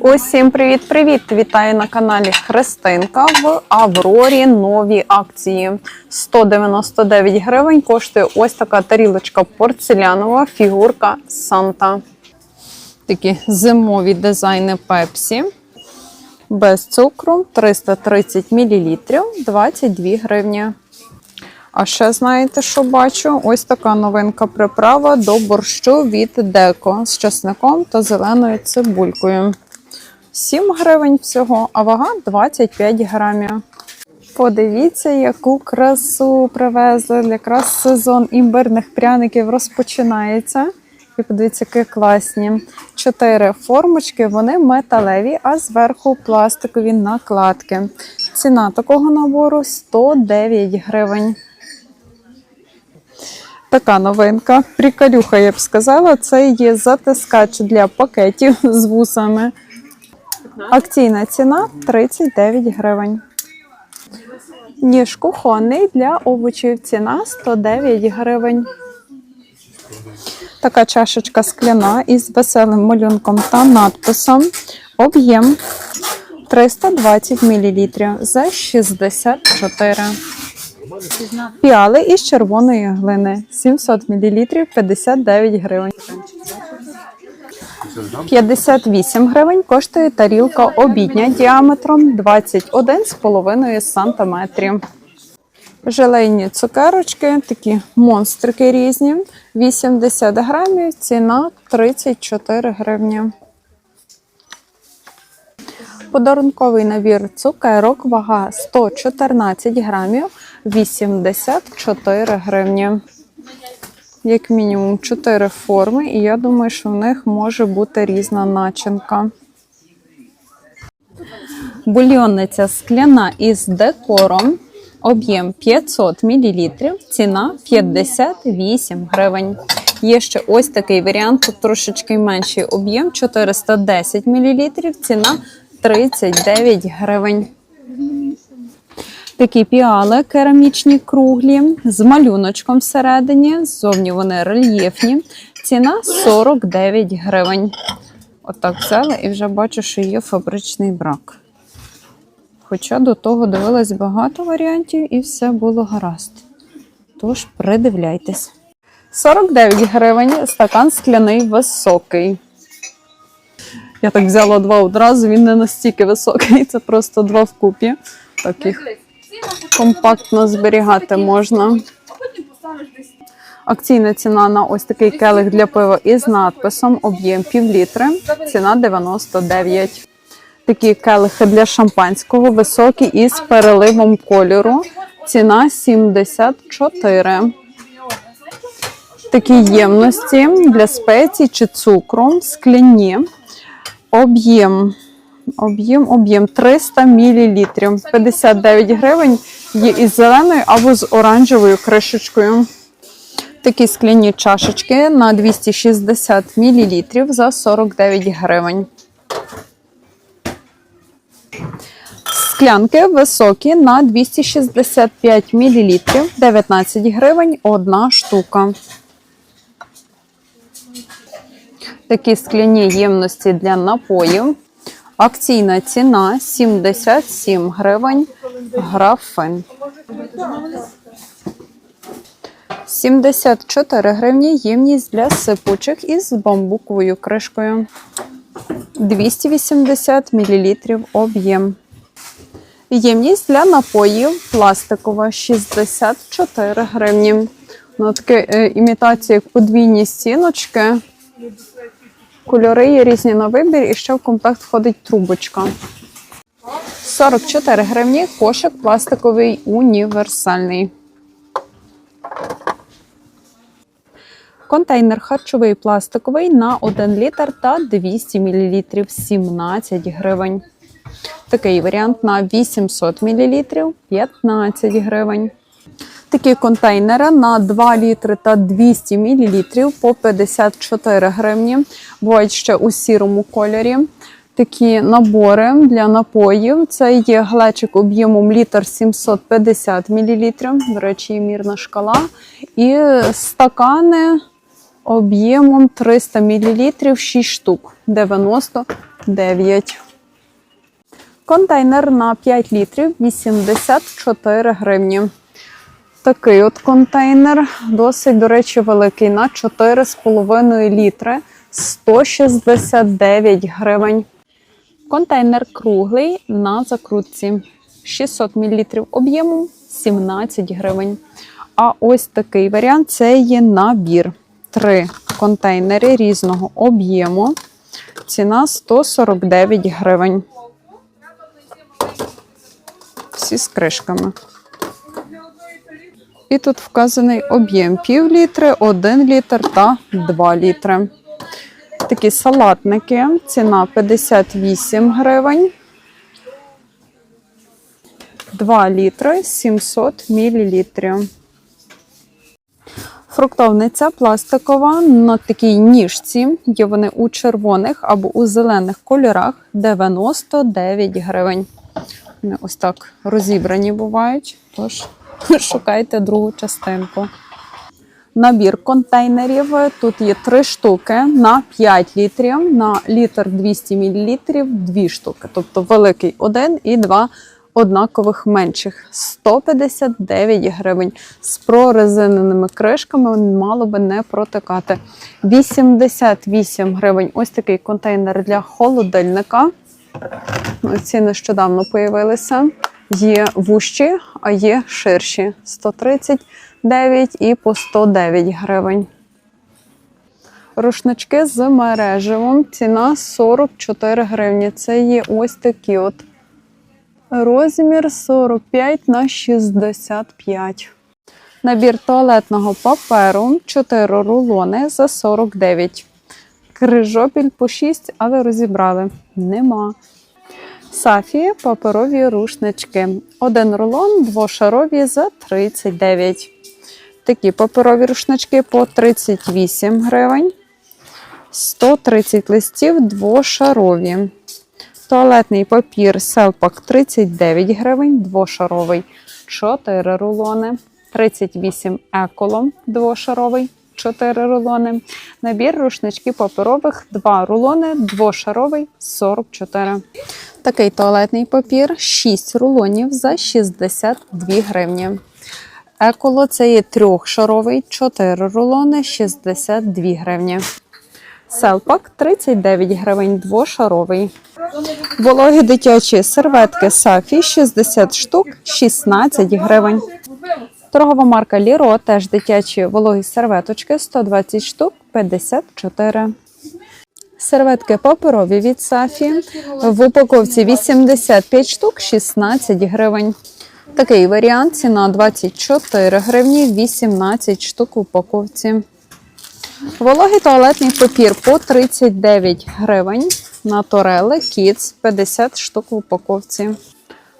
Усім привіт-привіт! Вітаю на каналі Христинка в Аврорі нові акції. 199 гривень коштує ось така тарілочка порцелянова фігурка Санта. Такі зимові дизайни Пепсі. Без цукру 330 мл 22 гривні. А ще знаєте, що бачу? Ось така новинка приправа до борщу від Деко з чесником та зеленою цибулькою. 7 гривень всього, а вага 25 грамів. Подивіться, яку красу привезли. Якраз сезон імбирних пряників розпочинається. І подивіться, які класні. Чотири формочки, вони металеві, а зверху пластикові накладки. Ціна такого набору 109 гривень. Така новинка. Приколюха, я б сказала, це є затискач для пакетів з вусами. Акційна ціна 39 гривень. Ніж кухонний для овочів ціна 109 гривень. Така чашечка скляна із веселим малюнком та надписом. Об'єм 320 мл за 64. Піали із червоної глини 700 мл 59 гривень. 58 гривень коштує тарілка обідня діаметром 21,5 см. Желейні цукерочки, такі монстрики різні. 80 грамів, ціна 34 гривні. Подарунковий набір цукерок, вага 114 грамів, 84 гривні. Як мінімум 4 форми, і я думаю, що в них може бути різна начинка. Бульйонниця скляна із декором. Об'єм 500 мл, ціна 58 гривень. Є ще ось такий варіант, тут трошечки менший об'єм 410 мл, ціна 39 гривень. Такі піали керамічні круглі з малюночком всередині. Ззовні вони рельєфні. Ціна 49 гривень. Отак взяла і вже бачу, що є фабричний брак. Хоча до того дивилась багато варіантів і все було гаразд. Тож придивляйтесь. 49 гривень стакан скляний високий. Я так взяла два одразу, він не настільки високий, це просто два вкупі. Таких компактно зберігати можна. Акційна ціна на ось такий келих для пива із надписом об'єм пів літри. Ціна 99. Такі келихи для шампанського високі із переливом кольору. Ціна 74. Такі ємності для спецій чи цукру, скляні. Об'єм. Об'єм, об'єм 300 мл. 59 гривень є із зеленою або з оранжевою кришечкою. Такі скляні чашечки на 260 мл за 49 гривень. Склянки високі на 265 мл, 19 гривень одна штука. Такі скляні ємності для напоїв. Акційна ціна 77 гривень графин. 74 гривні ємність для сипучих із бамбуковою кришкою. 280 мл об'єм. Ємність для напоїв пластикова 64 гривні. Ну, таке імітація як подвійні стіночки. Кольори є різні на вибір, і ще в комплект входить трубочка. 44 гривні кошик пластиковий універсальний. Контейнер харчовий пластиковий на 1 літр та 200 мл 17 гривень. Такий варіант на 800 мл 15 гривень. Такі контейнери на 2 літри та 200 мл по 54 гривні. Бувають ще у сірому кольорі. Такі набори для напоїв. Це є глечик об'ємом літр 750 мл. До речі, мірна шкала. І стакани об'ємом 300 мл 6 штук 94 9. Контейнер на 5 літрів 84 гривні. Такий от контейнер, досить, до речі, великий, на 4,5 літри 169 гривень. Контейнер круглий на закрутці 600 мл об'єму 17 гривень. А ось такий варіант це є набір. Три контейнери різного об'єму. Ціна 149 гривень. Всі з кришками. І тут вказаний об'єм пів літри, 1 літр та 2 літри. Такі салатники. Ціна 58 гривень. 2 літри 700 мілілітрів. Фруктовниця пластикова на такій ніжці. Є вони у червоних або у зелених кольорах 99 гривень. Вони ось так розібрані бувають. Тож шукайте другу частинку. Набір контейнерів. Тут є три штуки на 5 літрів, на літр 200 мл, дві штуки. Тобто великий один і два однакових менших. 159 гривень. З прорезиненими кришками мало би не протикати. 88 гривень. Ось такий контейнер для холодильника. Ці нещодавно появилися. Є вущі, а є ширші. 139 і по 109 гривень. Рушнички з мережевим. Ціна 44 гривні. Це є ось такі от. Розмір 45 на 65. Набір туалетного паперу 4 рулони за 49. Крижопіль по 6, але розібрали. Нема. Сафі паперові рушнички. Один рулон двошарові за 39. Такі паперові рушнички по 38 гривень. 130 листів двошарові. Туалетний папір селпак 39 гривень, двошаровий 4 рулони, 38 еколом двошаровий 4 рулони. Набір рушничків паперових 2 рулони, двошаровий 44. Такий туалетний папір 6 рулонів за 62 гривні. Еколо це є трьохшаровий 4 рулони 62 гривні. Селпак 39 гривень, двошаровий. Вологі дитячі серветки Сафі 60 штук, 16 гривень. Торгова марка Ліро теж дитячі вологі серветочки 120 штук, 54. Серветки паперові від Сафі. В упаковці 85 штук, 16 гривень. Такий варіант ціна 24 гривні, 18 штук в упаковці. Вологий туалетний папір по 39 гривень. Наторели Kids 50 штук в упаковці.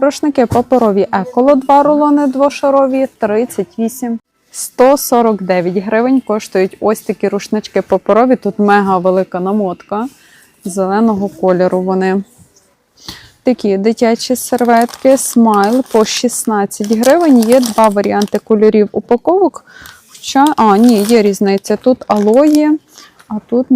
Рушники паперові еколо 2 рулони двошарові 38. 149 гривень коштують ось такі рушнички паперові. Тут мега велика намотка зеленого кольору. Вони такі дитячі серветки, смайл по 16 гривень. Є два варіанти кольорів упаковок. Хоча, а, ні, є різниця. Тут алої, а тут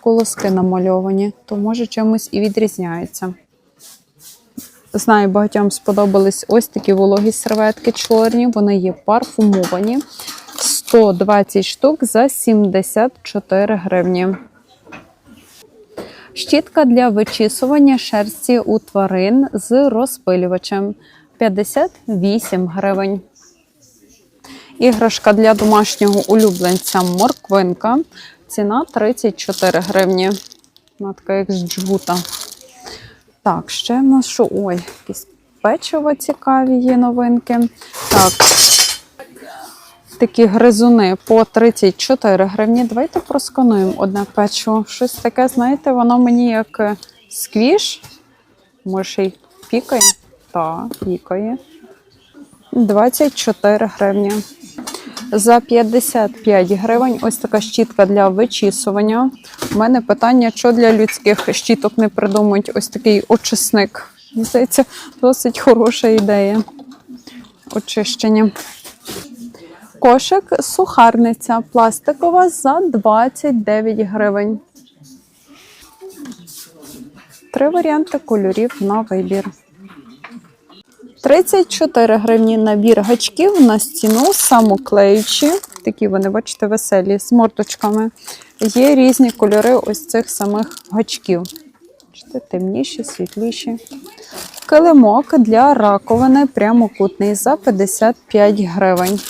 колоски намальовані, то може чимось і відрізняється. Знаю, багатьом сподобались ось такі вологі серветки чорні. Вони є парфумовані. 120 штук за 74 гривні. Щітка для вичісування шерсті у тварин з розпилювачем 58 гривень. Іграшка для домашнього улюбленця морквинка. Ціна 34 гривні. Вона як з джгута. Так, ще в нас що? Ой, якісь печиво цікаві є новинки. Так, такі гризуни по 34 гривні. Давайте проскануємо одне печиво. Щось таке, знаєте, воно мені як е, сквіш. Може, й пікає? Так, пікає. 24 гривні. За 55 гривень ось така щітка для вичісування. У мене питання, що для людських щіток не придумають ось такий очисник. Мені здається, досить хороша ідея. Очищення. Кошик сухарниця пластикова за 29 гривень. Три варіанти кольорів на вибір. 34 гривні набір гачків на стіну, самоклеючі. Такі вони, бачите, веселі з морточками. Є різні кольори ось цих самих гачків. Бачите, темніші, світліші. Килимок для раковини прямокутний за 55 гривень.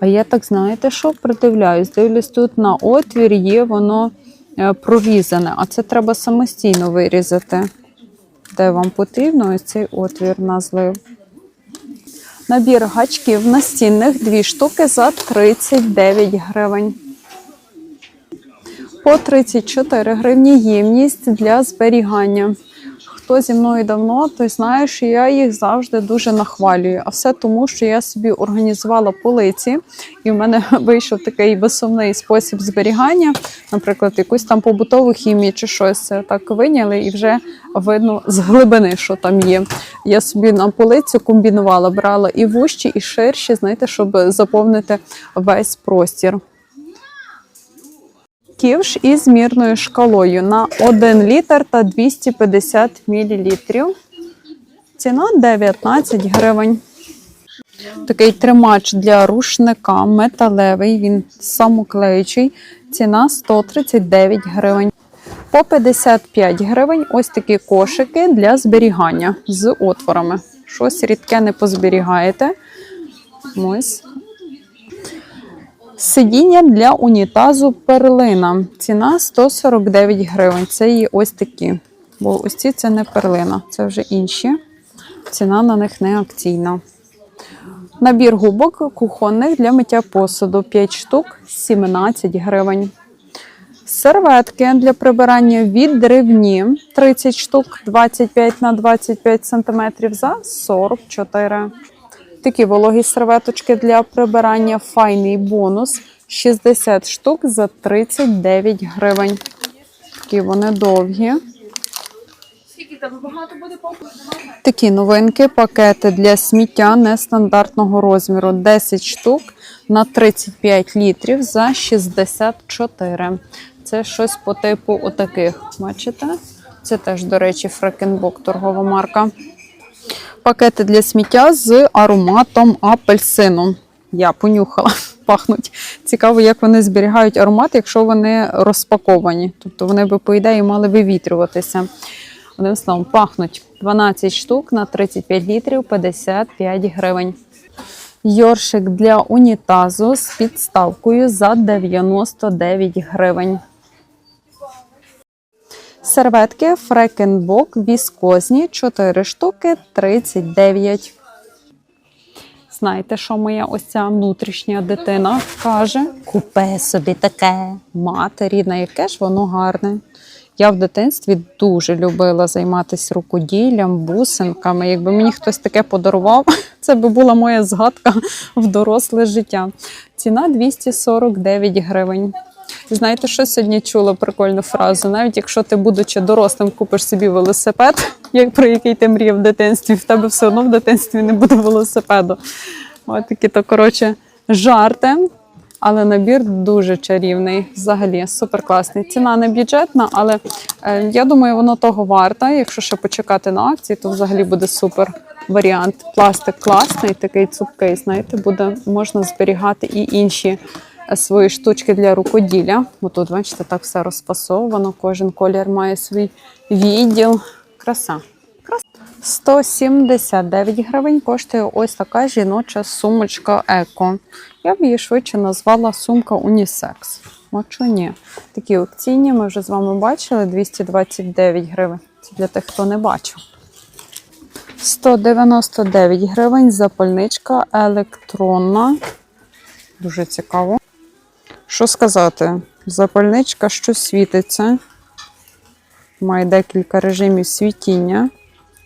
А я так знаєте, що придивляюсь? Дивлюсь, тут на отвір є воно е, прорізане, а це треба самостійно вирізати. Де вам потрібно ось цей отвір на злив. Набір гачків настінних дві штуки за 39 гривень. По 34 гривні ємність для зберігання. Хто зі мною давно, той знає, що я їх завжди дуже нахвалюю. А все тому, що я собі організувала полиці, і в мене вийшов такий безсумний спосіб зберігання. Наприклад, якусь там побутову хімію чи щось так виняли, і вже видно з глибини, що там є. Я собі на полицю комбінувала, брала і вущі, і ширші, знаєте, щоб заповнити весь простір. Ківш із мірною шкалою на 1 літр та 250 мл. Ціна 19 гривень. Такий тримач для рушника металевий, він самоклеючий. Ціна 139 гривень. По 55 гривень ось такі кошики для зберігання з отворами. Щось рідке не позберігаєте. Ось Сидіння для унітазу перлина. Ціна 149 гривень. Це є ось такі. Бо ось ці це не перлина, це вже інші. Ціна на них не акційна. Набір губок кухонних для миття посуду 5 штук 17 гривень. Серветки для прибирання відривні 30 штук 25 на 25 см за 44 Такі вологі серветочки для прибирання файний бонус 60 штук за 39 гривень. Такі вони довгі. Такі новинки, пакети для сміття нестандартного розміру 10 штук на 35 літрів за 64. Це щось по типу отаких. Бачите? Це теж, до речі, Фрекенбок торгова марка. Пакети для сміття з ароматом апельсину. Я понюхала, пахнуть. Цікаво, як вони зберігають аромат, якщо вони розпаковані. Тобто вони би, по ідеї, мали вивітрюватися. Одним словом, пахнуть 12 штук на 35 літрів 55 гривень. Йоршик для унітазу з підставкою за 99 гривень. Серветки Фрекенбок віскозні 4 штуки 39. Знаєте, що моя ось ця внутрішня дитина каже? Купи собі таке. Мати рідна, яке ж воно гарне. Я в дитинстві дуже любила займатися рукоділлям, бусинками. Якби мені хтось таке подарував, це би була моя згадка в доросле життя. Ціна 249 гривень. Знаєте, що сьогодні чула прикольну фразу? Навіть якщо ти, будучи дорослим, купиш собі велосипед, як про який ти мріяв в дитинстві, в тебе все одно в дитинстві не буде велосипеду. Ось такі то, коротше, жарти. Але набір дуже чарівний, взагалі супер класний. Ціна не бюджетна, але е, я думаю, воно того варта. Якщо ще почекати на акції, то взагалі буде супер варіант. Пластик класний, такий цупкий. Знаєте, буде можна зберігати і інші свої штучки для рукоділля. Бо тут, бачите, так все розфасовано. Кожен колір має свій відділ. Краса. 179 гривень коштує ось така жіноча сумочка Еко. Я б її швидше назвала сумка Унісекс. Мочу ні. Такі акційні ми вже з вами бачили 229 гривень. Це для тих, хто не бачив. 199 гривень запальничка електронна. Дуже цікаво. Що сказати? Запальничка, що світиться. Має декілька режимів світіння.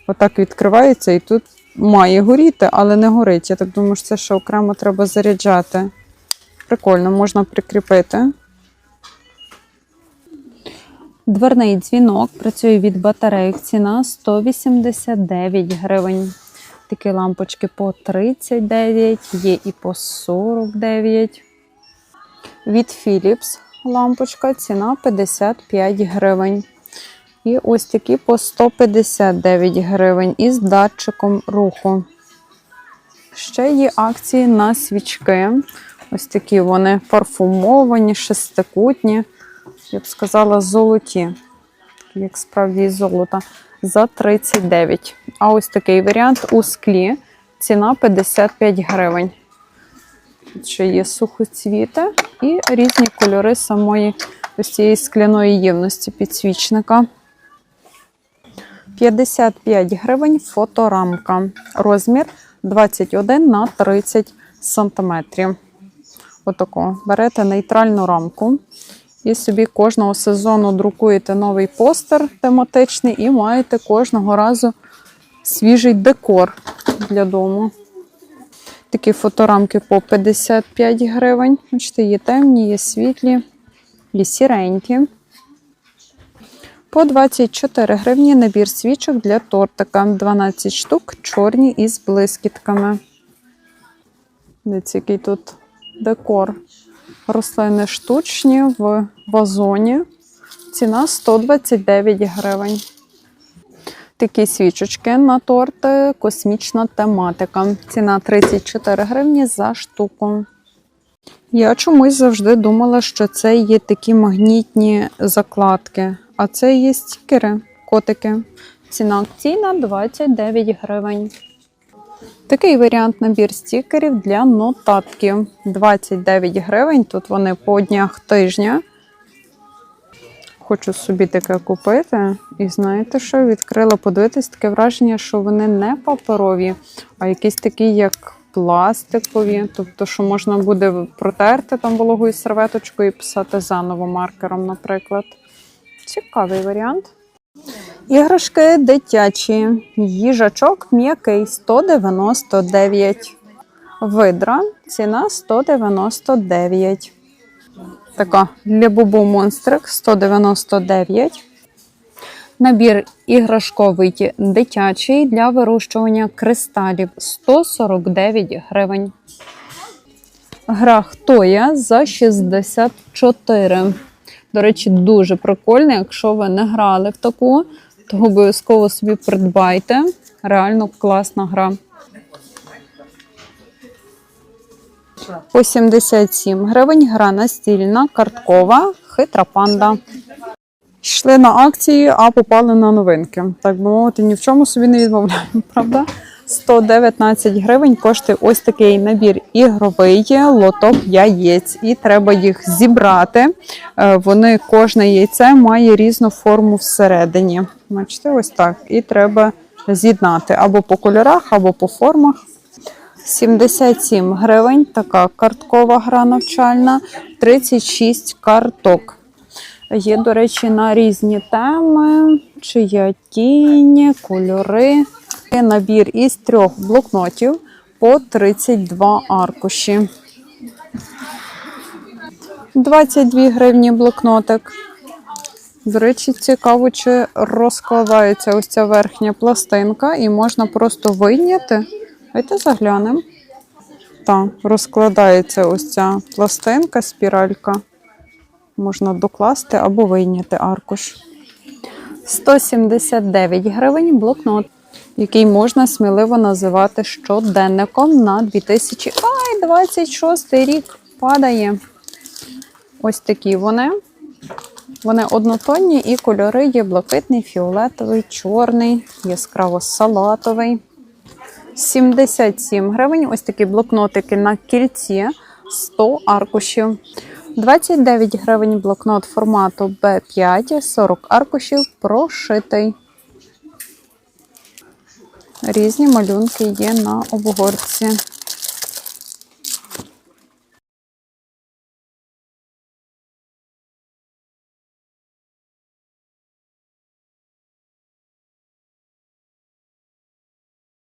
Отак відкривається і тут має горіти, але не горить. Я так думаю, що це ще окремо треба заряджати. Прикольно, можна прикріпити. Дверний дзвінок працює від батарейок. Ціна 189 гривень. Такі лампочки по 39, є і по 49. Від Philips лампочка ціна 55 гривень. І ось такі по 159 гривень із датчиком руху. Ще є акції на свічки. Ось такі вони парфумовані, шестикутні, я б сказала, золоті, як справді золота, за 39. А ось такий варіант у склі. Ціна 55 гривень. Ще є сухоцвіти і різні кольори самої ось цієї скляної ємності підсвічника. 55 гривень фоторамка. Розмір 21 на 30 сантиметрів. Отако. Берете нейтральну рамку і собі кожного сезону друкуєте новий постер тематичний і маєте кожного разу свіжий декор для дому. Такі фоторамки по 55 гривень. Бачите, є темні, є світлі, є сіренькі. По 24 гривні набір свічок для тортика. 12 штук, чорні із блискітками. Дивіться, який тут декор. Рослини штучні в вазоні. Ціна 129 гривень. Такі свічечки на торти, космічна тематика. Ціна 34 гривні за штуку. Я чомусь завжди думала, що це є такі магнітні закладки, а це є стікери, котики. Ціна акційна 29 гривень. Такий варіант набір стікерів для нотатків. 29 гривень. Тут вони по днях тижня. Хочу собі таке купити. І знаєте що? Відкрила подивитись таке враження, що вони не паперові, а якісь такі, як пластикові. Тобто, що можна буде протерти там вологою серветочкою і писати заново маркером, наприклад. Цікавий варіант. Іграшки дитячі. Їжачок м'який 199. Видра. Ціна 199. Така для бубу монстрик 199. Набір іграшковий дитячий для вирощування кристалів 149 гривень. Гра «Хто я» за 64. До речі, дуже прикольно. Якщо ви не грали в таку, то обов'язково собі придбайте. Реально класна гра. По 77 гривень гра настільна, карткова, хитра панда. Йшли на акції, а попали на новинки. Так би мовити, ні в чому собі не відмовляємо, правда? 119 гривень коштує ось такий набір ігровий лоток яєць, і треба їх зібрати. Е, Вони кожне яйце має різну форму всередині. Бачите, ось так. І треба з'єднати або по кольорах, або по формах. 77 гривень, така карткова гра навчальна, 36 карток. Є, до речі, на різні теми, чия тінь, кольори. Є набір із трьох блокнотів по 32 аркуші. 22 гривні блокнотик. До речі, цікаво, чи розкладається ось ця верхня пластинка, і можна просто вийняти. Давайте заглянемо. Так, розкладається ось ця пластинка, спіралька. Можна докласти або вийняти аркуш. 179 гривень блокнот, який можна сміливо називати щоденником на 2026 рік. Падає. Ось такі вони. Вони однотонні і кольори є блакитний, фіолетовий, чорний, яскраво салатовий. 77 гривень. Ось такі блокнотики на кільці 100 аркушів. 29 гривень блокнот формату B5, 40 аркушів прошитий. Різні малюнки є на обгорці.